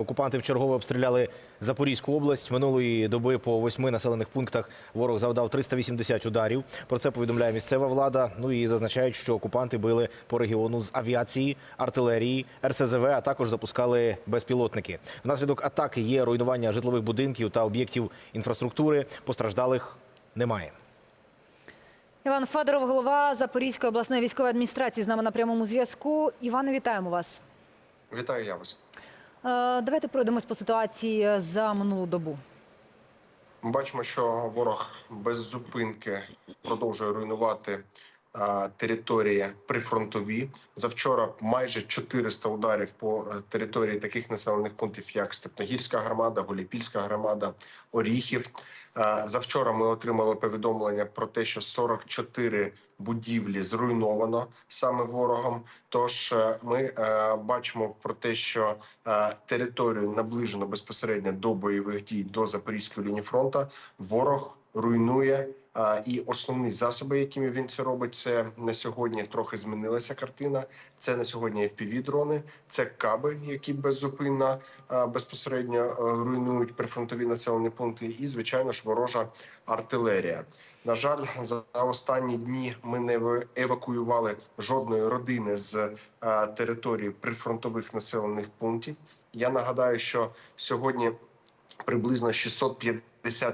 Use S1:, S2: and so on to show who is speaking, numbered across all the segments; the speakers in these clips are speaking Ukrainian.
S1: Окупанти вчергове обстріляли Запорізьку область. Минулої доби по восьми населених пунктах ворог завдав 380 ударів. Про це повідомляє місцева влада. Ну і зазначають, що окупанти били по регіону з авіації, артилерії, РСЗВ, а також запускали безпілотники. Внаслідок атаки є руйнування житлових будинків та об'єктів інфраструктури. Постраждалих немає.
S2: Іван Федоров, голова Запорізької обласної військової адміністрації, з нами на прямому зв'язку. Іване, вітаємо вас.
S3: Вітаю я вас.
S2: Е, Давайте пройдемось по ситуації за минулу добу.
S3: Ми бачимо, що ворог без зупинки продовжує руйнувати території прифронтові. Завчора майже 400 ударів по е, території таких населених пунктів, як Степногірська громада, Голіпільська громада, Оріхів. Завчора ми отримали повідомлення про те, що 44 будівлі зруйновано саме ворогом. Тож е, ми е, бачимо про те, що е, територію наближено безпосередньо до бойових дій до Запорізької лінії фронту. Ворог руйнує. І основні засоби, якими він це робить, це на сьогодні трохи змінилася картина. Це на сьогодні FPV-дрони, це каби, які беззупинно безпосередньо е, руйнують прифронтові населені пункти, і звичайно ж ворожа артилерія. На жаль, за останні дні ми не евакуювали жодної родини з е, території прифронтових населених пунктів. Я нагадаю, що сьогодні приблизно 650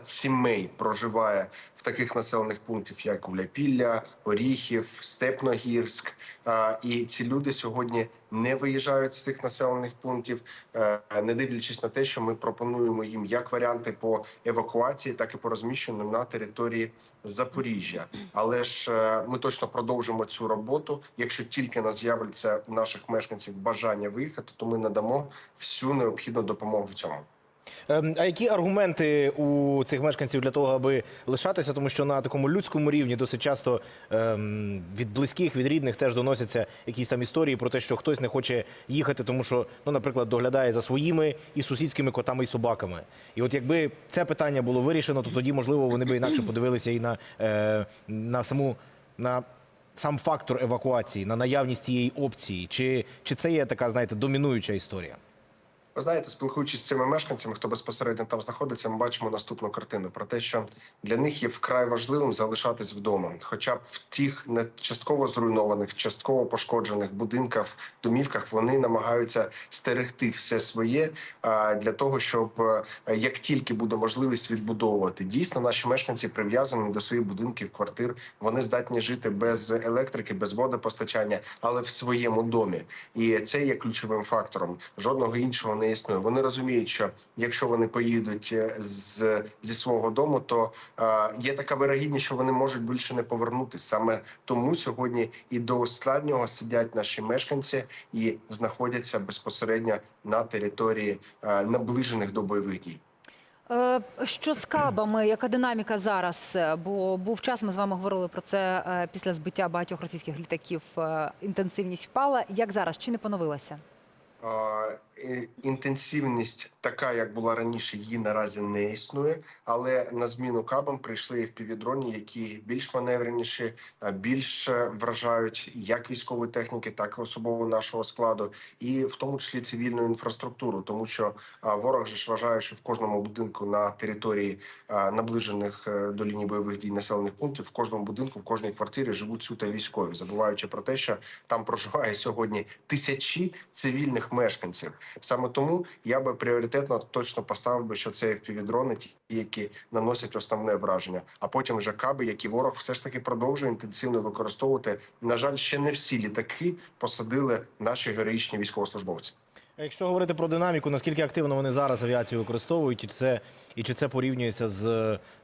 S3: сімей проживає в таких населених пунктів, як Гуляпілля, Оріхів, Степногірськ. І ці люди сьогодні не виїжджають з цих населених пунктів, е, не дивлячись на те, що ми пропонуємо їм як варіанти по евакуації, так і по розміщенню на території Запоріжжя. Але ж е, ми точно продовжимо цю роботу. Якщо тільки нас з'явиться у наших мешканців бажання виїхати, то ми надамо всю необхідну допомогу в цьому.
S1: Ем, А які аргументи у цих мешканців для того, аби лишатися? Тому що на такому людському рівні досить часто ем, від близьких, від рідних теж доносяться якісь там історії про те, що хтось не хоче їхати, тому що, ну, наприклад, доглядає за своїми і сусідськими котами і собаками. І от якби це питання було вирішено, то тоді, можливо, вони би інакше подивилися і на, е, на саму на. Сам фактор евакуації на наявність цієї опції, чи, чи це є така, знаєте, домінуюча історія?
S3: Ви знаєте, спілкуючись з цими мешканцями, хто безпосередньо там знаходиться, ми бачимо наступну картину про те, що для них є вкрай важливим залишатись вдома, хоча б в тих не частково зруйнованих, частково пошкоджених будинках, домівках вони намагаються стерегти все своє для того, щоб е, як тільки буде можливість відбудовувати, дійсно наші мешканці прив'язані до своїх будинків, квартир. Вони здатні жити без електрики, без водопостачання, але в своєму домі. І це є ключовим фактором. Жодного іншого не існує. Вони розуміють, що якщо вони поїдуть е, з зі свого дому, то е, є така вирогідність, що вони можуть більше не повернутися. Саме тому сьогодні і до останнього сидять наші мешканці і знаходяться безпосередньо на території е, наближених до бойових дій.
S2: Е, Що з кабами? Яка динаміка зараз? Е, Бо був час, ми з вами говорили про це після збиття багатьох російських літаків. Інтенсивність впала. Як зараз? Чи не поновилася?
S3: Е, Інтенсивність така, як була раніше, її наразі не існує. Але на зміну кабам прийшли впівдроні, які більш маневреніші, е, більш е, вражають як військової техніки, так і особового нашого складу, і в тому числі цивільну інфраструктуру, тому що ворог же ж вважає, що в кожному будинку на території наближених до лінії бойових дій населених пунктів, в кожному будинку, в кожній квартирі живуть суто військові, забуваючи про те, що там проживає сьогодні тисячі цивільних мешканців. Саме тому я би пріоритетно точно поставив би, що це впівдрони, ті, які наносять основне враження. А потім вже каби, які ворог все ж таки продовжує інтенсивно використовувати. На жаль, ще не всі літаки посадили наші героїчні військовослужбовці.
S1: Якщо говорити про динаміку, наскільки активно вони зараз авіацію використовують, і це і чи це порівнюється з,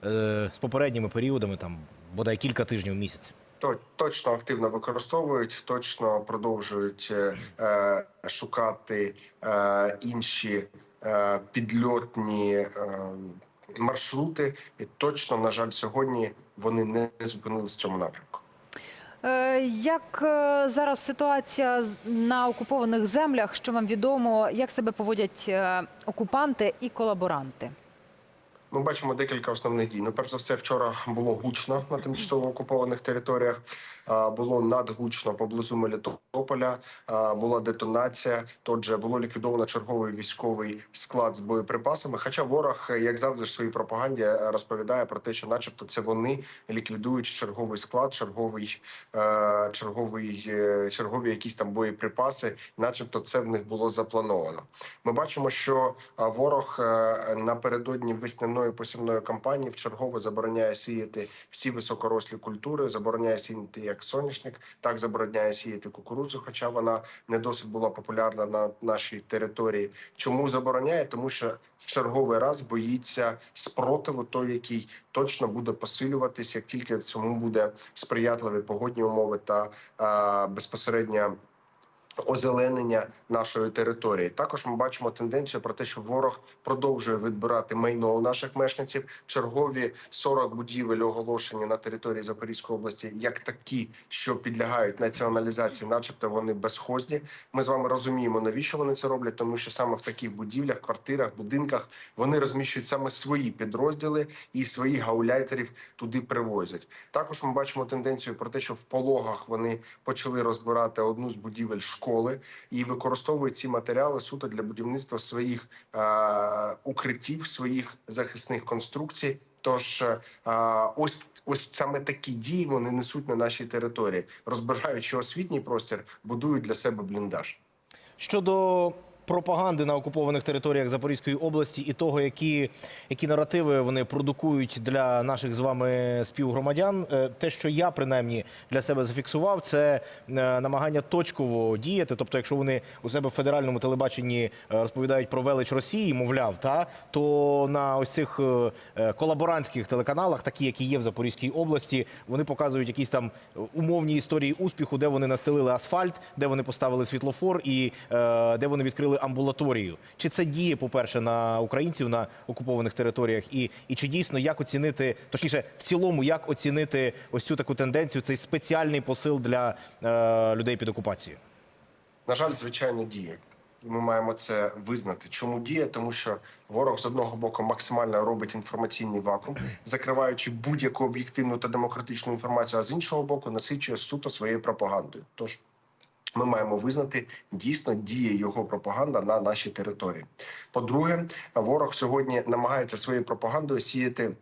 S1: е, з попередніми періодами, там бодай кілька тижнів місяць?
S3: То- Точно активно використовують, точно продовжують е, е, шукати е, інші підльотні маршрути, і точно, на жаль, сьогодні вони не зупинились в цьому напрямку.
S2: Як зараз ситуація на окупованих землях? Що вам відомо? Як себе поводять окупанти і колаборанти?
S3: Ми бачимо декілька основних дій. Ну, перш за все, вчора було гучно на тимчасово окупованих територіях. Було надгучно поблизу Мелітополя. Була детонація. Отже, було ліквідовано черговий військовий склад з боєприпасами. Хоча ворог, як завжди, в своїй пропаганді розповідає про те, що, начебто, це вони ліквідують черговий склад, черговий, е, черговий, е, чергові якісь там боєприпаси, начебто, це в них було заплановано. Ми бачимо, що ворог е, напередодні весняної посівної кампанії вчергово забороняє сіяти всі високорослі культури, забороняє сіяти як соняшник, так забороняє сіяти кукурудзу, хоча вона не досить була популярна на нашій території. Чому забороняє? Тому що в черговий раз боїться спротиву, той, який точно буде посилюватись, як тільки цьому буде сприятливі погодні умови та а, безпосередньо озеленення нашої території. Також ми бачимо тенденцію про те, що ворог продовжує відбирати майно у наших мешканців. Чергові 40 будівель оголошені на території Запорізької області як такі, що підлягають націоналізації, начебто вони безхозні. Ми з вами розуміємо, навіщо вони це роблять, тому що саме в таких будівлях, квартирах, будинках вони розміщують саме свої підрозділи і своїх гауляйтерів туди привозять. Також ми бачимо тенденцію про те, що в пологах вони почали розбирати одну з будівель і використовують ці матеріали суто для будівництва своїх е, укриттів, своїх захисних конструкцій. Тож е, ось ось саме такі дії вони несуть на нашій території, розбираючи освітній простір, будують для себе бліндаж.
S1: Щодо пропаганди на окупованих територіях Запорізької області і того, які, які наративи вони продукують для наших з вами співгромадян, е, те, що я принаймні для себе зафіксував, це е, намагання точково діяти. Тобто, якщо вони у себе в федеральному телебаченні е, розповідають про велич Росії, мовляв, та то на ось цих колаборантських телеканалах, такі які є в Запорізькій області, вони показують якісь там умовні історії успіху, де вони настелили асфальт, де вони поставили світлофор і де вони відкрили амбулаторію. Чи це діє, по-перше, на українців на окупованих територіях? І, і чи дійсно як оцінити, точніше, в цілому, як оцінити ось цю таку тенденцію, цей спеціальний посил для е, людей під окупацією?
S3: На жаль, звичайно, діє. Ми маємо це визнати. Чому діє? Тому що ворог з одного боку максимально робить інформаційний вакуум, закриваючи будь-яку об'єктивну та демократичну інформацію, а з іншого боку, насичує суто своєю пропагандою. Тож ми маємо визнати дійсно діє його пропаганда на нашій території. По-друге, ворог сьогодні намагається своєю пропагандою сіяти.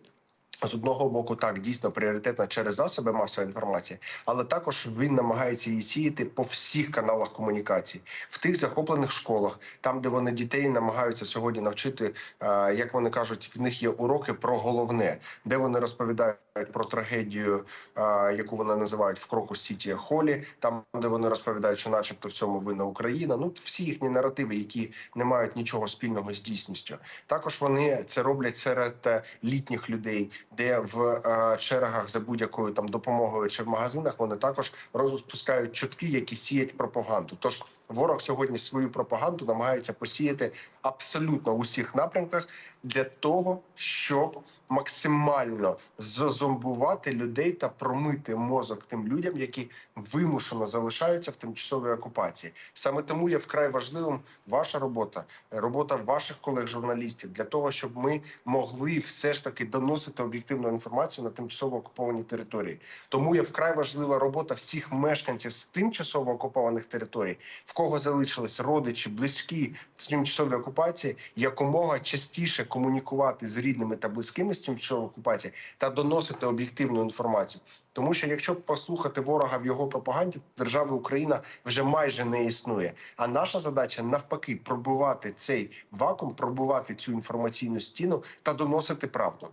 S3: З одного боку, так дійсно пріоритетна через засоби масової інформації, але також він намагається її сіяти по всіх каналах комунікації, в тих захоплених школах, там де вони дітей намагаються сьогодні навчити, е, як вони кажуть, в них є уроки про головне, де вони розповідають про трагедію, е, яку вони називають в кроку Сіті Холі, там де вони розповідають, що, начебто, в цьому винна Україна. Ну всі їхні наративи, які не мають нічого спільного з дійсністю. Також вони це роблять серед е, літніх людей, де в е, чергах за будь-якою там допомогою чи в магазинах вони також розпускають чутки, які сіять пропаганду. Тож ворог сьогодні свою пропаганду намагається посіяти абсолютно в усіх напрямках для того, щоб максимально зазомбувати людей та промити мозок тим людям, які вимушено залишаються в тимчасовій окупації. Саме тому є вкрай важливим ваша робота, робота ваших колег-журналістів для того, щоб ми могли все ж таки доносити об'єктивну інформацію на тимчасово окуповані території. Тому є вкрай важлива робота всіх мешканців з тимчасово окупованих територій, в кого залишились родичі, близькі з тимчасової окупації, якомога частіше комунікувати з рідними та близькими з тимчасової окупації та доносити об'єктивну інформацію. Тому що якщо послухати ворога в його пропаганді, держави Україна вже майже не існує. А наша задача навпаки пробувати цей вакуум, пробувати цю інформаційну стіну та доносити правду.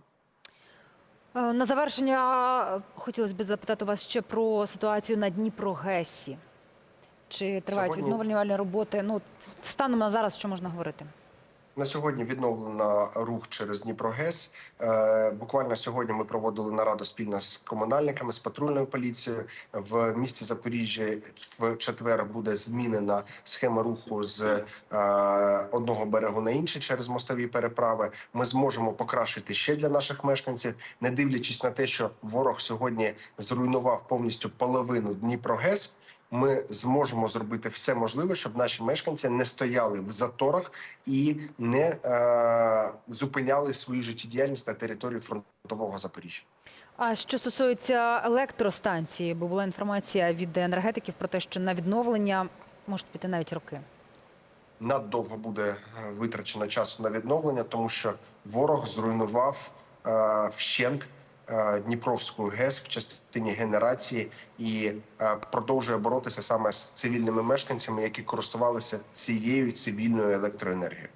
S2: Е, На завершення хотілося б запитати вас ще про ситуацію на Дніпрогесі. Чи тривають відновлювальні роботи? Ну, станом на зараз, що можна говорити?
S3: На сьогодні відновлено рух через Дніпрогес. Е, буквально сьогодні ми проводили нараду спільно з комунальниками, з патрульною поліцією. В місті Запоріжжя в четвер буде змінена схема руху з е, одного берегу на інший через мостові переправи. Ми зможемо покращити ще для наших мешканців, не дивлячись на те, що ворог сьогодні зруйнував повністю половину Дніпрогес. Ми зможемо зробити все можливе, щоб наші мешканці не стояли в заторах і не е, зупиняли свою життєдіяльність на території фронтового Запоріжжя.
S2: А що стосується електростанції, бо була інформація від енергетиків про те, що на відновлення можуть піти навіть роки.
S3: надовго буде е, витрачено часу на відновлення, тому що ворог зруйнував е, вщент е, Дніпровську ГЕС в частині генерації і е, продовжує боротися саме з цивільними мешканцями, які користувалися цією цивільною електроенергією.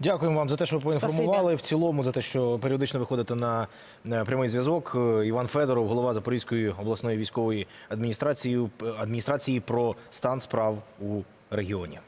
S1: Дякуємо вам за те, що ви поінформували. В цілому за те, що періодично виходите на е, прямий зв'язок. Іван Федоров, голова Запорізької обласної військової адміністрації, адміністрації про стан справ у регіоні.